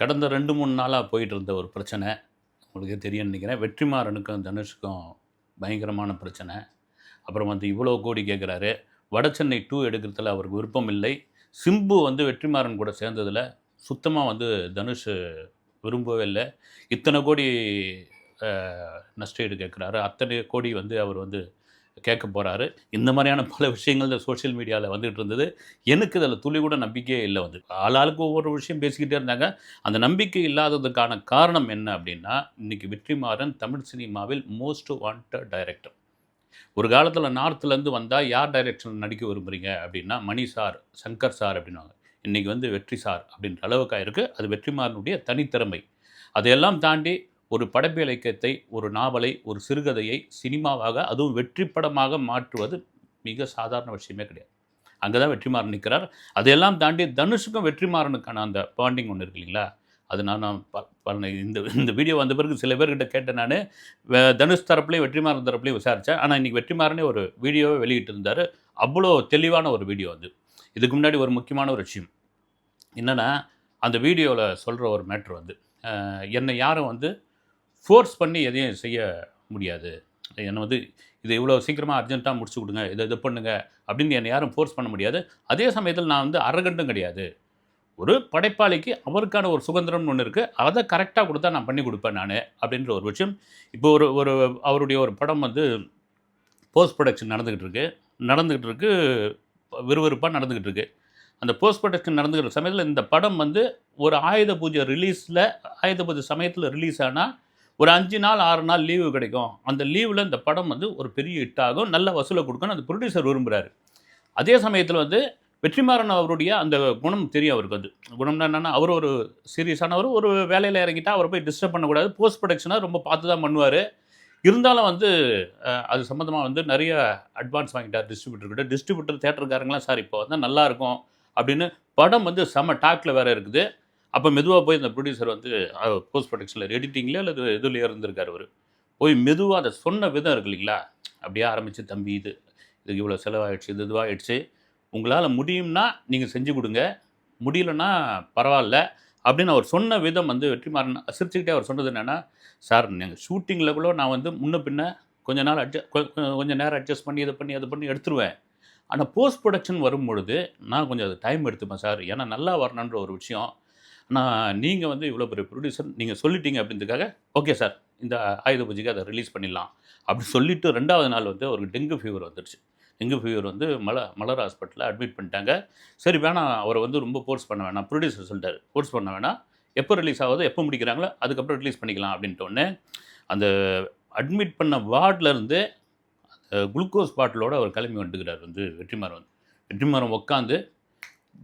கடந்த ரெண்டு மூணு நாளாக போயிட்டு இருந்த ஒரு பிரச்சனை. உங்களுக்கு தெரியும்னு நினைக்கிறேன். வெற்றிமாறனுக்கும் தனுஷுக்கும் பயங்கரமான பிரச்சனை. அப்புறம் வந்து இவ்வளோ கோடி கேட்குறாரு வடசென்னை டூ எடுக்கிறதுல அவருக்கு விருப்பம் இல்லை. சிம்பு வந்து வெற்றிமாறன் கூட சேர்ந்ததில் சுத்தமாக வந்து தனுஷ் விரும்பவே இல்லை. இத்தனை கோடி நஷ்டஈடு கேட்குறாரு அத்தனை கோடி வந்து அவர் வந்து கேட்க போகிறாரு இந்த மாதிரியான பல விஷயங்கள் இந்த சோஷியல் மீடியாவில் வந்துகிட்டு இருந்தது. எனக்கு இதில் துளி கூட நம்பிக்கையே இல்லை வந்து. ஆளாளுக்கு ஒவ்வொரு விஷயம் பேசிக்கிட்டே இருந்தாங்க. அந்த நம்பிக்கை இல்லாததுக்கான காரணம் என்ன அப்படின்னா இன்றைக்கி வெற்றிமாறன் தமிழ் சினிமாவில் மோஸ்ட் வாண்டட் டைரக்டர் ஒரு காலத்தில் நார்த்துலேருந்து வந்தால் யார் டைரக்ஷன் நடிக்க விரும்புகிறீங்க அப்படின்னா மணி சார் சங்கர் சார் அப்படின்வாங்க இன்றைக்கி வந்து வெற்றி சார் அப்படின்ற அளவுக்காக இருக்குது அது வெற்றிமாறனுடைய தனித்திறமை. அதையெல்லாம் தாண்டி ஒரு படைப்பு இலக்கியத்தை ஒரு நாவலை ஒரு சிறுகதையை சினிமாவாக அதுவும் வெற்றி படமாக மாற்றுவது மிக சாதாரண விஷயமே கிடையாது. அங்கே தான் வெற்றிமாறன் நிற்கிறார். அதையெல்லாம் தாண்டி தனுஷுக்கும் வெற்றிமாறனுக்கான அந்த பாண்டிங் ஒன்று இருக்கு இல்லைங்களா? அது நான் நான் ப- இந்த இந்த வீடியோ வந்த பிறகு சில பேர்கிட்ட கேட்டேன் நான். தனுஷ் தரப்புலையும் வெற்றிமாறன் தரப்புலையும் விசாரித்தேன் ஆனால் இன்றைக்கி வெற்றிமாறனே ஒரு வீடியோவை வெளியிட்டு இருந்தார் அவ்வளோ தெளிவான ஒரு வீடியோ அது. இதுக்கு முன்னாடி ஒரு முக்கியமான ஒரு விஷயம். என்னென்னா அந்த வீடியோவில் சொல்கிற ஒரு மேட்ரு வந்து என்னை யாரும் வந்து ஃபோர்ஸ் பண்ணி எதையும் செய்ய முடியாது. என்னை வந்து இது இவ்வளோ சீக்கிரமாக அர்ஜென்ட்டாக முடிச்சு கொடுங்க இதை இது பண்ணுங்க அப்படின்னு என்னை யாரும் ஃபோர்ஸ் பண்ண முடியாது. அதே சமயத்தில் நான் வந்து அரகண்டும் கிடையாது. ஒரு படைப்பாளிக்கு அவருக்கான ஒரு சுதந்திரம்னு ஒன்று இருக்குது அதை கரெக்டாக கொடுத்தா நான் பண்ணி கொடுப்பேன் நான் அப்படின்ற ஒரு விஷயம். இப்போ ஒரு ஒரு அவருடைய ஒரு படம் வந்து போஸ்ட் ப்ரொடக்ஷன் நடந்துக்கிட்டு இருக்கு. நடந்துக்கிட்டு இருக்கு விறுவிறுப்பாக நடந்துக்கிட்டு இருக்கு. அந்த போஸ்ட் ப்ரொடக்ஷன் நடந்துக்கிற சமயத்தில் இந்த படம் வந்து ஒரு ஆயுத பூஜை ரிலீஸில் ஆயுத பூஜை சமயத்தில் ரிலீஸ் ஆனால் ஒரு அஞ்சு நாள் ஆறு நாள் லீவு கிடைக்கும். அந்த லீவில் இந்த படம் வந்து ஒரு பெரிய ஹிட் ஆகும். நல்ல வசூலை கொடுக்கணும் அந்த ப்ரொடியூசர் விரும்புகிறாரு அதே சமயத்தில் வந்து வெற்றிமாறன் அவருடைய அந்த குணம் தெரியும் அவருக்கு வந்து. குணம்னா என்னென்னா அவர் ஒரு சீரியஸானவர் ஒரு வேலையில் இறங்கிட்டா அவரை போய் டிஸ்டர்ப் பண்ணக்கூடாது. போஸ்ட் ப்ரொடக்ஷனாக ரொம்ப பார்த்து தான் பண்ணுவார். இருந்தாலும் வந்து அது சம்மந்தமாக வந்து நிறைய அட்வான்ஸ் வாங்கிட்டார் டிஸ்ட்ரிபியூட்டர்கிட்ட டிஸ்ட்ரிபியூட்டர் தேட்டருக்காரங்களாம் சார் இப்போ வந்து நல்லாயிருக்கும் அப்படின்னு படம் வந்து செம்ம டாக்கில் வேறு இருக்குது. அப்போ மெதுவாக போய் இந்த ப்ரொடியூசர் வந்து போஸ்ட் ப்ரொடக்ஷனில் எடிட்டிங்கில் அல்லது இதுலேயே இருந்திருக்கார் அவர். போய் மெதுவாக அதை சொன்ன விதம் இருக்கு இல்லைங்களா? அப்படியே ஆரம்பித்து தம்பி இது இதுக்கு இவ்வளோ செலவாயிடுச்சு இது இதுவாகிடுச்சு உங்களால் முடியும்னா நீங்கள் செஞ்சு கொடுங்க. முடியலன்னா பரவாயில்ல. அப்படின்னு அவர் சொன்ன விதம் வந்து வெற்றிமாறன் சிரிச்சுக்கிட்டே அவர் சொன்னது என்னென்னா சார் நீங்கள் ஷூட்டிங்கில் கூட நான் வந்து முன்ன பின்ன கொஞ்ச நாள் அட்ஜஸ்ட் கொஞ்சம் நேரம் அட்ஜஸ்ட் பண்ணி இதை பண்ணி அதை பண்ணி எடுத்துருவேன். ஆனால் போஸ்ட் ப்ரொடக்ஷன் வரும் பொழுது நான் கொஞ்சம் அது டைம் எடுத்துப்பேன் சார். ஏன்னா நல்லா வரணுன்ற ஒரு விஷயம். ஆனால் நீங்கள் வந்து இவ்வளோ பெரிய ப்ரொடியூசர் நீங்கள் சொல்லிட்டீங்க அப்படின்றதுக்காக ஓகே சார் இந்த ஆயுத பூஜைக்கு அதை ரிலீஸ் பண்ணிடலாம். அப்படி சொல்லிவிட்டு ரெண்டாவது நாள் வந்து அவருக்கு டெங்கு ஃபீவர் வந்துடுச்சு டெங்கு ஃபீவர் வந்து மல மலர் ஹாஸ்பிட்டலில் அட்மிட் பண்ணிட்டாங்க. சரி வேணாம் அவரை வந்து ரொம்ப ஃபோர்ஸ் பண்ண வேணாம். ப்ரொடியூசர் சொல்லிட்டார் ஃபோர்ஸ் பண்ண வேணாம். எப்போ ரிலீஸ் ஆகுதோ எப்போ முடிக்கிறாங்களோ அதுக்கப்புறம் ரிலீஸ் பண்ணிக்கலாம் அப்படின்ட்டு அந்த அட்மிட் பண்ண வார்டில் குளுக்கோஸ் பாட்டிலோடு அவர் கிளம்பி வந்துக்கிறார் வந்து வெற்றிமாறன் வந்து. வெற்றிமாறன் உட்காந்து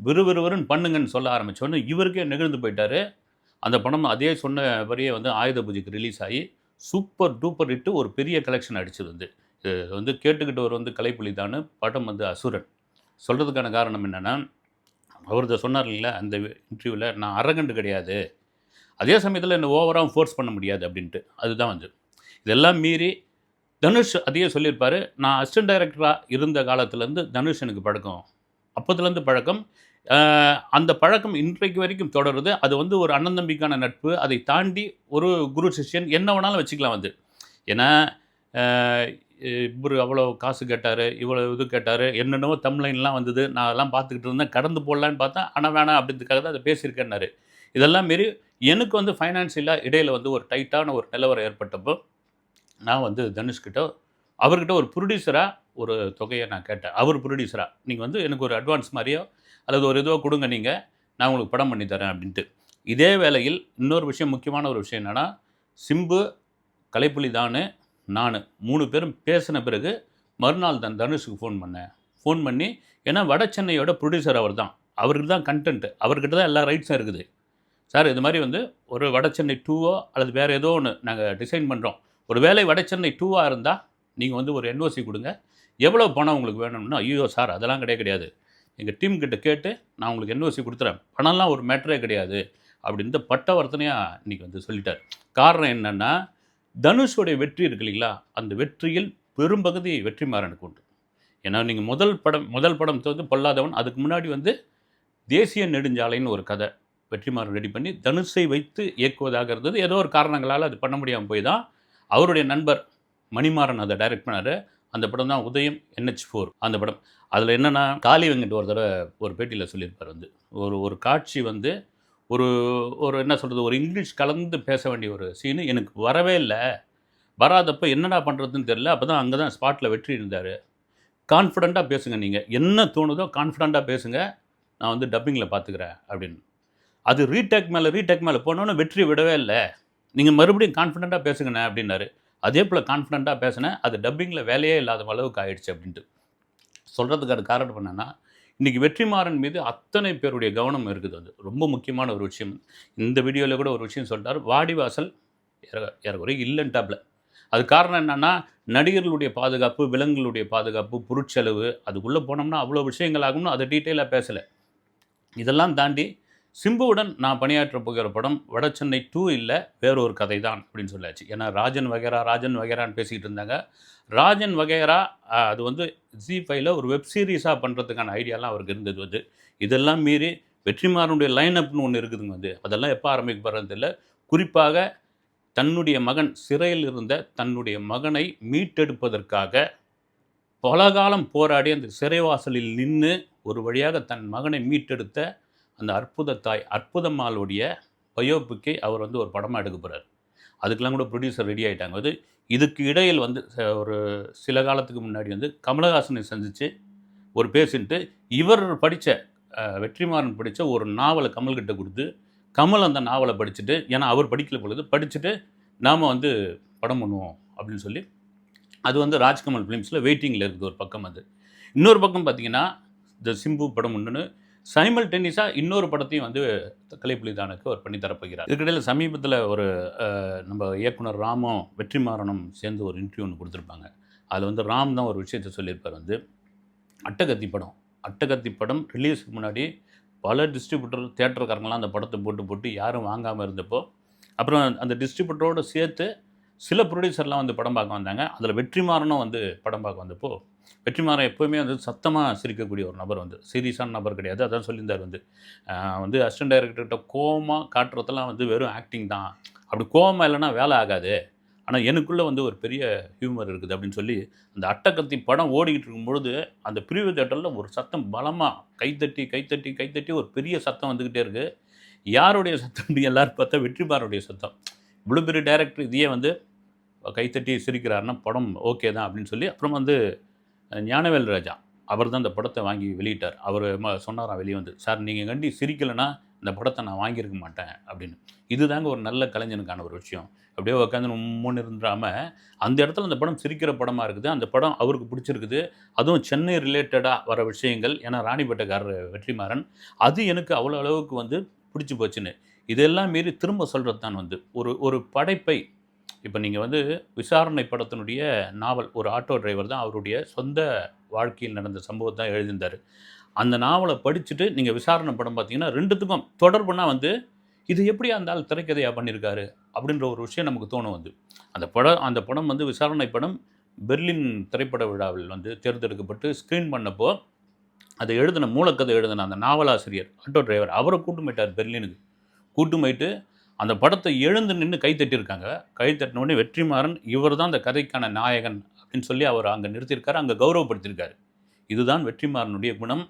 விறுவிறுவருன்னு பண்ணுங்கன்னு சொல்ல ஆரம்பித்தோன்னு இவருக்கே நெகிழ்ந்து போயிட்டாரு. அந்த படம் அதே சொன்ன வரையே வந்து ஆயுத பூஜைக்கு ரிலீஸ் ஆகி சூப்பர் டூப்பர் இட்டு ஒரு பெரிய கலெக்ஷன் அடிச்சது வந்து. இது வந்து கேட்டுக்கிட்டவர் வந்து கலைப்புலி தான் படம் வந்து அசுரன். சொல்கிறதுக்கான காரணம் என்னென்னா அவர் சொன்னார் இல்லை அந்த இன்டர்வியூவில் நான் அரகண்டு கிடையாது. அதே சமயத்தில் என்னை ஓவராக ஃபோர்ஸ் பண்ண முடியாது அப்படின்ட்டு. அதுதான் வந்து. இதெல்லாம் மீறி தனுஷ் அதையே சொல்லியிருப்பார். நான் அசிஸ்டன்ட் டைரக்டராக இருந்த காலத்துலேருந்து தனுஷ் எனக்கு பழக்கம். அப்போதுலேருந்து பழக்கம். அந்த பழக்கம் இன்றைக்கு வரைக்கும் தொடருது. அது வந்து ஒரு அண்ணன் தம்பிக்கான நட்பு. அதை தாண்டி ஒரு குரு சிஷ்யன் என்ன வேணாலும் வச்சுக்கலாம் வந்து ஏன்னா இவர் அவ்வளோ காசு கேட்டார் இவ்வளோ இது கேட்டார் என்னென்னவோ தமிழ்லைன்லாம் வந்தது. நான் அதெல்லாம் பார்த்துக்கிட்டு இருந்தேன். கடந்து போடலான்னு பார்த்தேன் ஆனால் வேணாம் அப்படின்றதுக்காக தான் அதை பேசியிருக்கேன்னாரு. இதெல்லாம் மாரி எனக்கு வந்து ஃபைனான்சியலாக இடையில் வந்து ஒரு டைட்டான ஒரு நிலவரம் ஏற்பட்டப்போ நான் வந்து தனுஷ்கிட்ட அவர்கிட்ட ஒரு ப்ரொடியூசராக ஒரு தொகையை நான் கேட்டேன். அவர் ப்ரொடியூசராக நீங்கள் வந்து எனக்கு ஒரு அட்வான்ஸ் மாதிரியோ அல்லது ஒரு இதுவோ கொடுங்க நீங்கள் நான் உங்களுக்கு படம் பண்ணி தரேன் அப்படின்ட்டு. இதே வேளையில் இன்னொரு விஷயம் முக்கியமான ஒரு விஷயம் என்னென்னா சிம்பு கலைப்புலி தானு நான் மூணு பேரும் பேசின பிறகு மறுநாள் தான் தனுஷுக்கு ஃபோன் பண்ணேன். ஃபோன் பண்ணி ஏன்னா வட சென்னையோட ப்ரொடியூசர் அவர் தான். அவருக்கு தான் கண்டென்ட் அவர்கிட்ட தான் எல்லா ரைட்ஸும் இருக்குது. சார் இது மாதிரி வந்து ஒரு வட சென்னை டூவோ அல்லது வேறு ஏதோ ஒன்று நாங்கள் டிசைன் பண்ணுறோம் ஒரு வேலை வட சென்னை டூவாக இருந்தால் நீங்கள் வந்து ஒரு என்ஓசி கொடுங்க. எவ்வளோ பணம் உங்களுக்கு வேணும்னா ஐயோ சார் அதெல்லாம் கிடையாது கிடையாது. எங்கள் டீம் கிட்ட கேட்டு நான் உங்களுக்கு என்ஓசி கொடுத்துறேன். பணம்லாம் ஒரு மேட்டரே கிடையாது. அப்படின்னு பட்டவர்த்தனையாக இன்றைக்கி வந்து சொல்லிட்டார். காரணம் என்னென்னா தனுஷோடைய வெற்றி இருக்கு இல்லைங்களா? அந்த வெற்றியில் பெரும்பகுதி வெற்றிமாறனுக்கு உண்டு. ஏன்னா நீங்கள் முதல் படம் முதல் படம் வந்து பொல்லாதவன் அதுக்கு முன்னாடி வந்து தேசிய நெடுஞ்சாலைன்னு ஒரு கதை வெற்றிமாறன் ரெடி பண்ணி தனுஷை வைத்து இயக்குவதாக இருந்தது. ஏதோ ஒரு காரணங்களால் அது பண்ண முடியாமல் போய் தான் அவருடைய நண்பர் மணிமாறன் அதை டைரக்ட் பண்ணார். அந்த படம் தான் உதயம் என்ஹெச் ஃபோர் அந்த படம். அதில் என்னென்னா காளி வெங்கட் ஒரு தடவை ஒரு பேட்டியில் சொல்லியிருப்பார் வந்து. ஒரு ஒரு காட்சி வந்து ஒரு ஒரு என்ன சொல்கிறது ஒரு இங்கிலீஷ் கலந்து பேச வேண்டிய ஒரு சீனு எனக்கு வரவே இல்லை. வராதப்போ என்னடா பண்ணுறதுன்னு தெரில அப்போ தான் அங்கே தான் ஸ்பாட்டில் வெற்றி இருந்தார். கான்ஃபிடண்ட்டாக பேசுங்க நீங்கள் என்ன தோணுதோ கான்ஃபிடண்ட்டாக பேசுங்க. நான் வந்து டப்பிங்கில் பார்த்துக்கிறேன் அப்படின்னு. அது ரீடேக் மேலே ரீடேக் மேலே போனோன்னு வெற்றி விடவே இல்லை. நீங்கள் மறுபடியும் கான்ஃபிடண்ட்டாக பேசுங்கண்ணே அப்படின்னாரு. அதே போல் கான்ஃபிடண்ட்டாக பேசினேன். அது டப்பிங்கில் வேலையே இல்லாத அளவுக்கு ஆயிடுச்சு அப்படின்ட்டு. சொல்கிறதுக்கான காரணம் என்னென்னா இன்றைக்கி வெற்றிமாறன் மீது அத்தனை பேருடைய கவனம் இருக்குது அது. ரொம்ப முக்கியமான ஒரு விஷயம். இந்த வீடியோவில் கூட ஒரு விஷயம் சொல்லிட்டார் வாடிவாசல் ஏற- ஏறக்குறைய அது காரணம் என்னென்னா நடிகர்களுடைய பாதுகாப்பு விலங்குகளுடைய பாதுகாப்பு பொருட்செலவு அதுக்குள்ளே போனோம்னா அவ்வளோ விஷயங்கள் ஆகும்னு அதை டீட்டெயிலாக பேசலை. இதெல்லாம் தாண்டி சிம்புவுடன் நான் பணியாற்ற போகிற படம் வடசென்னை டூ இல்லை வேறொரு கதை தான் அப்படின்னு சொல்லியாச்சு ஏன்னா ராஜன் வகைரா ராஜன் வகைரான்னு பேசிக்கிட்டு இருந்தாங்க. ராஜன் வகைரா அது வந்து ஜி ஃபைவ்ல ஒரு வெப் சீரிஸாக பண்ணுறதுக்கான ஐடியாலாம் அவருக்கு இருந்தது வந்து. இதெல்லாம் மீறி வெற்றிமாறனுடைய லைன் அப்னு ஒன்று இருக்குதுங்க வந்து. அதெல்லாம் எப்போ ஆரம்பிக்க போகிறது குறிப்பாக தன்னுடைய மகன் சிறையில் இருந்த தன்னுடைய மகனை மீட்டெடுப்பதற்காக பல காலம் போராடி அந்த சிறைவாசலில் நின்று ஒரு வழியாக தன் மகனை மீட்டெடுத்த அந்த அற்புத தாய் அற்புதம்மாளுடைய பயோபிக்கை அவர் வந்து ஒரு படமாக எடுக்க போகிறார் அதுக்கெல்லாம் கூட ப்ரொடியூசர் ரெடி ஆகிட்டாங்க அது இதுக்கு இடையில் வந்து ச- ஒரு சில காலத்துக்கு முன்னாடி வந்து கமலஹாசனை சந்தித்து ஒரு பேசிட்டு இவர் படித்த வெற்றிமாறன் படித்த ஒரு நாவலை கமல்கிட்ட கொடுத்து கமல் அந்த நாவலை படிச்சுட்டு ஏன்னா அவர் படிக்கல பொழுது படிச்சுட்டு நாம் வந்து படம் பண்ணுவோம் அப்படின்னு சொல்லி அது வந்து ராஜ்கமல் ஃபிலிம்ஸில் வெயிட்டிங்கில் இருக்குது ஒரு பக்கம் அது. இன்னொரு பக்கம் பார்த்தீங்கன்னா இந்த சிம்பு படம் ஒன்றுன்னு சைமல் டென்னிஸாக இன்னொரு படத்தையும் வந்து கலைப்புலிதானுக்கு அவர் பண்ணி தரப்போகிறார். இதுக்கிடையில் சமீபத்தில் ஒரு நம்ம இயக்குனர் ராமும் வெற்றிமாறனும் சேர்ந்து ஒரு இன்டர்வியூ ஒன்று கொடுத்துருப்பாங்க. அதில் வந்து ராம் தான் ஒரு விஷயத்தை சொல்லியிருப்பார் வந்து அட்டகத்தி படம். அட்டகத்தி படம் ரிலீஸுக்கு முன்னாடி பல டிஸ்ட்ரிபியூட்டர் தேட்டருக்காரங்களாம் அந்த படத்தை போட்டு போட்டு யாரும் வாங்காமல் இருந்தப்போ அப்புறம் அந்த டிஸ்ட்ரிபியூட்டரோடு சேர்த்து சில ப்ரொடியூசர்லாம் வந்து படம் பார்க்க வந்தாங்க. அதில் வெற்றிமாறனும் வந்து படம் பார்க்க வந்தப்போ வெற்றிமாறன் எப்போவுமே வந்து சத்தமாக சிரிக்கக்கூடிய ஒரு நபர் வந்து சீரியஸான நபர் கிடையாது. அதான் சொல்லியிருந்தார் வந்து. வந்து அசிஸ்டன்ட் டைரக்டர்கிட்ட கோவமாக காட்டுறதெல்லாம் வந்து வெறும் ஆக்டிங் தான். அப்படி கோவமாக இல்லைன்னா வேலை ஆகாது. ஆனால் எனக்குள்ளே வந்து ஒரு பெரிய ஹியூமர் இருக்குது அப்படின்னு சொல்லி அந்த அட்டக்கத்தி படம் ஓடிக்கிட்டு இருக்கும்பொழுது அந்த பிரிவு தேட்டரில் ஒரு சத்தம் பலமாக கைத்தட்டி கைத்தட்டி கைத்தட்டி ஒரு பெரிய சத்தம் வந்துக்கிட்டே இருக்குது யாருடைய சத்தம் எல்லோரும் பார்த்தா வெற்றிமாறனுடைய சத்தம். இவ்வளோ பெரிய டைரக்டர் இதையே வந்து கைத்தட்டி சிரிக்கிறாருன்னா படம் ஓகே தான் அப்படின்னு சொல்லி அப்புறம் வந்து ஞானவேல் ராஜா அவர் தான் இந்த படத்தை வாங்கி வெளியிட்டார். அவர் சொன்னாராம் வெளியே வந்து சார் நீங்கள் கண்டி சிரிக்கலைன்னா இந்த படத்தை நான் வாங்கியிருக்க மாட்டேன் அப்படின்னு. இதுதாங்க ஒரு நல்ல கலைஞனுக்கான ஒரு விஷயம். அப்படியே உட்காந்து உம்முன்னு இருந்துடாமல் அந்த இடத்துல அந்த படம் சிரிக்கிற படமாக இருக்குது அந்த படம் அவருக்கு பிடிச்சிருக்குது. அதுவும் சென்னை ரிலேட்டடாக வர விஷயங்கள் ஏன்னா ராணிப்பேட்டைக்காரர் வெற்றிமாறன் அது எனக்கு அவ்வளோ அளவுக்கு வந்து பிடிச்சி போச்சுன்னு. இதெல்லாம் மீறி திரும்ப சொல்கிறது தான் வந்து ஒரு ஒரு படைப்பை இப்போ நீங்கள் வந்து விசாரணை படத்தினுடைய நாவல் ஒரு ஆட்டோ டிரைவர் தான் அவருடைய சொந்த வாழ்க்கையில் நடந்த சம்பவத்தை தான் எழுதியிருந்தார். அந்த நாவலை படிச்சுட்டு நீங்கள் விசாரணை படம் பார்த்தீங்கன்னா ரெண்டுத்துக்கும் தொடர்புனா வந்து இது எப்படி அந்த ஆள் திரைக்கதையாக பண்ணியிருக்காரு அப்படின்ற ஒரு விஷயம் நமக்கு தோணும் வந்து. அந்த படம் அந்த படம் வந்து விசாரணை படம் பெர்லின் திரைப்பட விழாவில் வந்து தேர்ந்தெடுக்கப்பட்டு ஸ்க்ரீன் பண்ணப்போ அதை எழுதின மூலக்கதை எழுதின அந்த நாவலாசிரியர் ஆட்டோ டிரைவர் அவரை கூட்டு போயிட்டார் பெர்லினுக்கு. கூட்டு போயிட்டு அந்த படத்தை எழுந்து நின்று கை தட்டியிருக்காங்க. கை தட்டினோடனே வெற்றிமாறன் இவர் தான் அந்த கதைக்கான நாயகன் அப்படின்னு சொல்லி அவர் அங்கே நிறுத்தியிருக்காரு அங்கே கௌரவப்படுத்தியிருக்காரு. இதுதான் வெற்றிமாறனுடைய குணம்.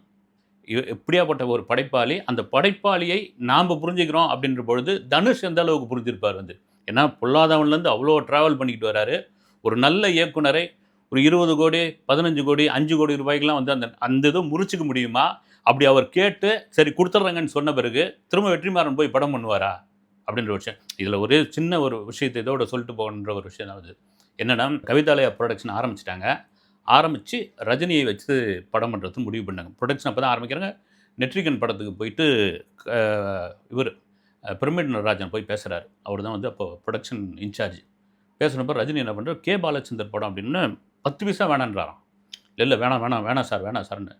இவ- எப்படியாப்பட்ட ஒரு படைப்பாளி அந்த படைப்பாளியை நாம் புரிஞ்சுக்கிறோம் அப்படின்ற பொழுது தனுஷ் எந்த அளவுக்கு புரிஞ்சிருப்பார் வந்து? ஏன்னா பொல்லாதவன்லேருந்து அவ்வளோ ட்ராவல் பண்ணிக்கிட்டு வராரு. ஒரு நல்ல இயக்குனரை ஒரு இருபது கோடி பதினஞ்சு கோடி அஞ்சு கோடி ரூபாய்க்கெலாம் வந்து அந்த அந்த இதை முறிச்சிக்க முடியுமா? அப்படி அவர் கேட்டு சரி கொடுத்துட்றாங்கன்னு சொன்ன பிறகு திரும்ப வெற்றிமாறன் போய் படம் பண்ணுவாரா? அப்படின்ற விஷயம். இதில் ஒரே சின்ன ஒரு விஷயத்தை இதோட சொல்லிட்டு போகணுன்ற ஒரு விஷயம் தான் அது. என்னென்னா கவிதாலயா ப்ரொடக்ஷன் ஆரம்பிச்சிட்டாங்க. ஆரம்பித்து ரஜினியை வச்சு படம் பண்ணுறது முடிவு பண்ணாங்க. ப்ரொடக்ஷன் அப்போ தான் ஆரம்பிக்கிறாங்க. நெட்ரிகன் படத்துக்கு போயிட்டு இவர் பிரமிட் நடராஜன் போய் பேசுகிறாரு அவர் தான் வந்து அப்போ ப்ரொடக்ஷன் இன்சார்ஜ் பேசுகிறப்ப ரஜினி என்ன பண்ணுறாரு கே பாலச்சந்தர் படம் அப்படின்னு பத்து பைசா வேணான்றாராம். இல்லை இல்லை வேணாம் வேணாம் வேணாம் சார் வேணாம் சார்னு.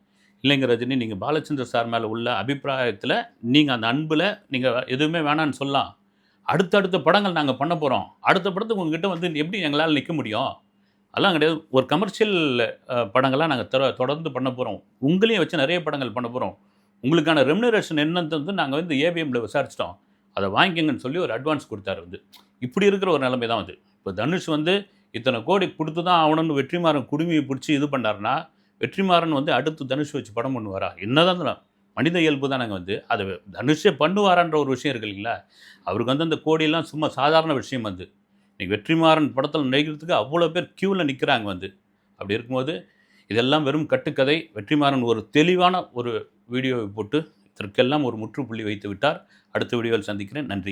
இல்லைங்க ரஜினி நீங்கள் பாலச்சந்தர் சார் மேலே உள்ள அபிப்பிராயத்தில் நீங்கள் அந்த அன்பில் நீங்கள் எதுவுமே வேணான்னு சொல்லலாம். அடுத்தடுத்த படங்கள் நாங்கள் பண்ண போகிறோம் அடுத்த படத்துக்கு உங்ககிட்ட வந்து எப்படி எங்களால் நிற்க முடியும்? அதெல்லாம் கிடையாது. ஒரு கமர்ஷியல் படங்கள்லாம் நாங்கள் தொடர்ந்து பண்ண போகிறோம் உங்களையும் வச்சு நிறைய படங்கள் பண்ண போகிறோம் உங்களுக்கான ரெமினரேஷன் என்னன்றது வந்து நாங்கள் வந்து ஏபிஎம்மில் விசாரிச்சிட்டோம். அதை வாங்கிக்கங்கன்னு சொல்லி ஒரு அட்வான்ஸ் கொடுத்தாரு வந்து. இப்படி இருக்கிற ஒரு நிலைமை தான் வந்து இப்போ தனுஷ் வந்து இத்தனை கோடி கொடுத்து தான் ஆகணும்னு வெற்றிமாறன் குடுமையை பிடிச்சி இது பண்ணாருன்னா வெற்றிமாறன் வந்து அடுத்து தனுஷ் வச்சு படம் பண்ணுவாரா? என்னதான் மனித இயல்பு தானங்க வந்து. அதை தனுஷே பண்ணுவாரான்ற ஒரு விஷயம் இருக்கு இல்லைங்களா? அவருக்கு வந்து அந்த கோடியெல்லாம் சும்மா சாதாரண விஷயம் வந்து. இன்றைக்கி வெற்றிமாறன் படத்தில் நடிக்கிறதுக்கு அவ்வளோ பேர் க்யூவில் நிற்கிறாங்க வந்து. அப்படி இருக்கும்போது இதெல்லாம் வெறும் கட்டுக்கதை. வெற்றிமாறன் ஒரு தெளிவான ஒரு வீடியோவை போட்டு இதற்கெல்லாம் ஒரு முற்றுப்புள்ளி வைத்து விட்டார். அடுத்த வீடியோவில் சந்திக்கிறேன். நன்றி.